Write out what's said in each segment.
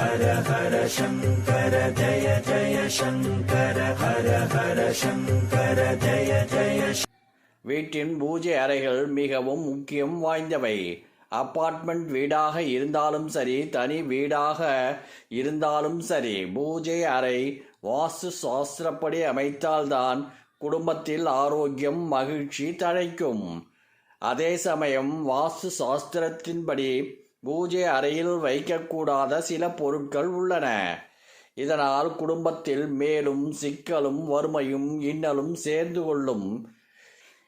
ஹர ஹர சங்கர ஜய ஜய சங்கர ஹர ஹர சங்கர ஜய ஜய வீட்டின் பூஜை அறைகள் மிகவும் முக்கியம் வாய்ந்தவை. அப்பார்ட்மெண்ட் வீடாக இருந்தாலும் சரி தனி வீடாக இருந்தாலும் சரி பூஜை அறை வாஸ்து சாஸ்திரப்படி அமைத்தால்தான் குடும்பத்தில் ஆரோக்கியம் மகிழ்ச்சி தழைக்கும். அதே சமயம் வாஸ்து சாஸ்திரத்தின்படி பூஜை அறையில் வைக்கக்கூடாத சில பொருட்கள் உள்ளன. இதனால் குடும்பத்தில் மேலும் சிக்கலும் வறுமையும் இன்னலும் சேர்ந்து கொள்ளும்.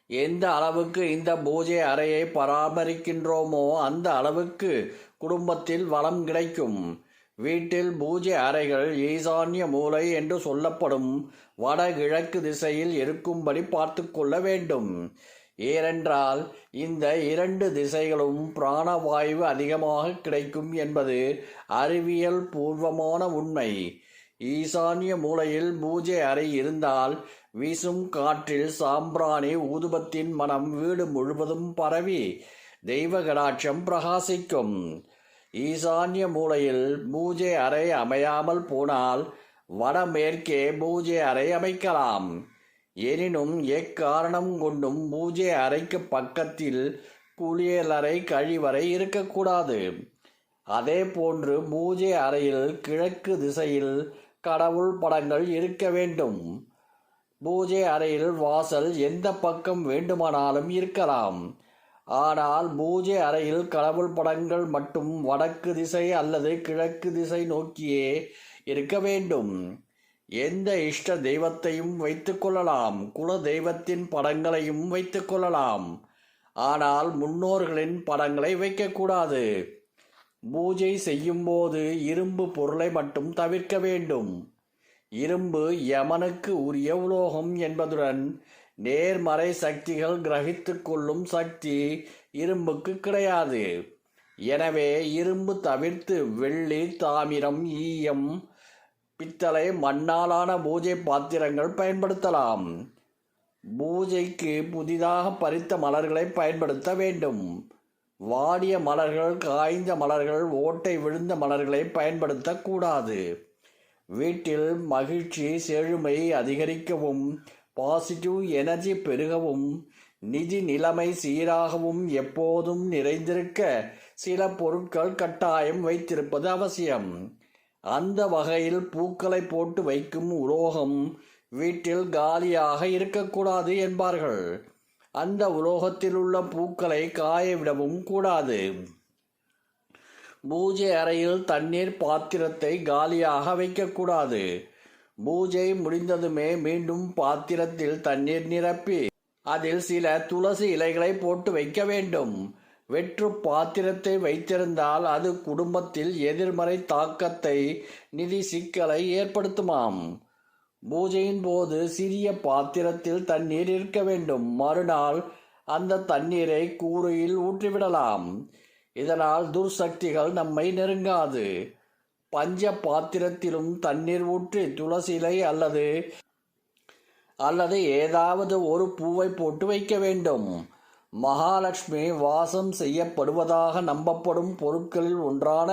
எந்த அளவுக்கு இந்த பூஜை அறையை பராமரிக்கின்றோமோ அந்த அளவுக்கு குடும்பத்தில் வளம் கிடைக்கும். வீட்டில் பூஜை அறைகள் ஈசான்ய மூலை என்று சொல்லப்படும் வடகிழக்கு திசையில் இருக்கும்படி பார்த்து கொள்ள வேண்டும். ஏனென்றால் இந்த இரண்டு திசைகளும் பிராணவாயு அதிகமாக கிடைக்கும் என்பது அறிவியல் பூர்வமான உண்மை. ஈசான்ய மூலையில் பூஜை அறை இருந்தால் வீசும் காற்றில் சாம்பிராணி ஊதுபத்தின் மனம் வீடு முழுவதும் பரவி தெய்வ கடாட்சம் பிரகாசிக்கும். ஈசான்ய மூலையில் பூஜை அறை அமையாமல் போனால் வடமேற்கே பூஜை அறை அமைக்கலாம். எனினும் எக்காரணம் கொண்டும் பூஜை அறைக்கு பக்கத்தில் குளியலறை கழிவறை இருக்கக்கூடாது. அதே போன்று பூஜை அறையில் கிழக்கு திசையில் கடவுள் படங்கள் இருக்க வேண்டும். பூஜை அறையில் வாசல் எந்த பக்கம் வேண்டுமானாலும் இருக்கலாம். ஆனால் பூஜை அறையில் கடவுள் படங்கள் மட்டும் வடக்கு திசை அல்லது கிழக்கு திசை நோக்கியே இருக்க வேண்டும். எந்த இஷ்ட தெய்வத்தையும் வைத்துக்கொள்ளலாம் குல தெய்வத்தின் படங்களையும் வைத்துக்கொள்ளலாம் ஆனால் முன்னோர்களின் படங்களை வைக்கக்கூடாது பூஜை செய்யும்போது இரும்பு பொருளை மட்டும் தவிர்க்க வேண்டும். இரும்பு யமனுக்கு உரிய உலோகம் என்பதுடன் நேர்மறை சக்திகள் கிரகித்து கொள்ளும் சக்தி இரும்புக்கு கிடையாது. எனவே இரும்பு தவிர்த்து வெள்ளி தாமிரம் ஈயம் பித்தளை மண்ணாலான பூஜை பாத்திரங்கள் பயன்படுத்தலாம். பூஜைக்கு புதிதாக பறித்த மலர்களை பயன்படுத்த வேண்டும். வாடிய மலர்கள் காய்ந்த மலர்கள் ஓட்டை விழுந்த மலர்களை பயன்படுத்தக்கூடாது. வீட்டில் மகிழ்ச்சி செழுமை அதிகரிக்கவும் பாசிட்டிவ் எனர்ஜி பெருகவும் நிதி நிலைமை சீராகவும் எப்போதும் நிறைந்திருக்க சில பொருட்கள் கட்டாயம் வைத்திருப்பது அவசியம். அந்த வகையில் பூக்களை போட்டு வைக்கும் உலோகம் வீட்டில் காலியாக இருக்கக்கூடாது என்பார்கள். அந்த உலோகத்தில் உள்ள பூக்களை காயவிடவும் கூடாது. பூஜை அறையில் தண்ணீர் பாத்திரத்தை காலியாக வைக்கக்கூடாது. பூஜை முடிந்ததுமே மீண்டும் பாத்திரத்தில் தண்ணீர் நிரப்பி அதில் சில துளசி இலைகளை போட்டு வைக்க வேண்டும். வெற்று பாத்திரத்தை வைத்திருந்தால் அது குடும்பத்தில் எதிர்மறை தாக்கத்தை நிதி சிக்கலை ஏற்படுத்துமாம். பூஜையின் போது சிறிய பாத்திரத்தில் தண்ணீர் இருக்க வேண்டும். மறுநாள் அந்த தண்ணீரை கூரையில் ஊற்றிவிடலாம். இதனால் துர்சக்திகள் நம்மை நெருங்காது. பஞ்ச பாத்திரத்திலும் தண்ணீர் ஊற்றி துளசிலை அல்லது அல்லது ஏதாவது ஒரு பூவை போட்டு வைக்க வேண்டும். மகாலட்சுமி வாசம் செய்யப்படுவதாக நம்பப்படும் பொருட்களில் ஒன்றான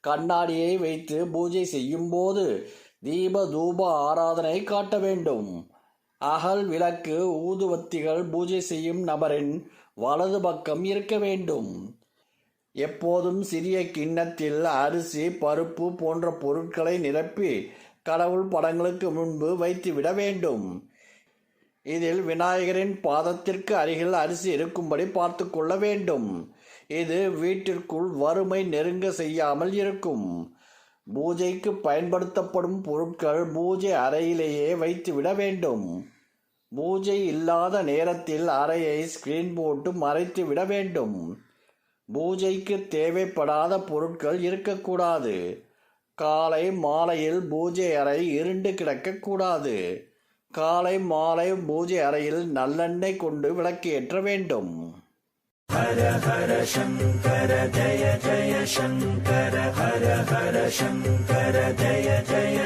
கண்ணாடியை வைத்து பூஜை செய்யும்போது தீப தூப ஆராதனை காட்ட வேண்டும். அகல் விளக்கு ஊதுவத்திகள் பூஜை செய்யும் நபரின் வலது பக்கம் இருக்க வேண்டும். எப்போதும் சிறிய கிண்ணத்தில் அரிசி பருப்பு போன்ற பொருட்களை நிரப்பி கடவுள் படங்களுக்கு முன்பு வைத்துவிட வேண்டும். இதில் விநாயகரின் பாதத்திற்கு அருகில் அரிசி இருக்கும்படி பார்த்து கொள்ள வேண்டும். இது வீட்டிற்குள் வறுமை நெருங்க செய்யாமல் இருக்கும். பூஜைக்கு பயன்படுத்தப்படும் பொருட்கள் பூஜை அறையிலேயே வைத்துவிட வேண்டும். பூஜை இல்லாத நேரத்தில் அறையை ஸ்கிரீன் போட்டு மறைத்து விட வேண்டும். பூஜைக்கு தேவைப்படாத பொருட்கள் இருக்கக்கூடாது. காலை மாலையில் பூஜை அறை இருண்டு கிடக்கக்கூடாது. காலை மாலை பூஜை அறையில் நல்லெண்ணெய் கொண்டு விளக்கு ஏற்ற வேண்டும். ஹர ஹர சங்கர ஜய ஜய சங்கர ஹர ஹர சங்கர ஜய ஜய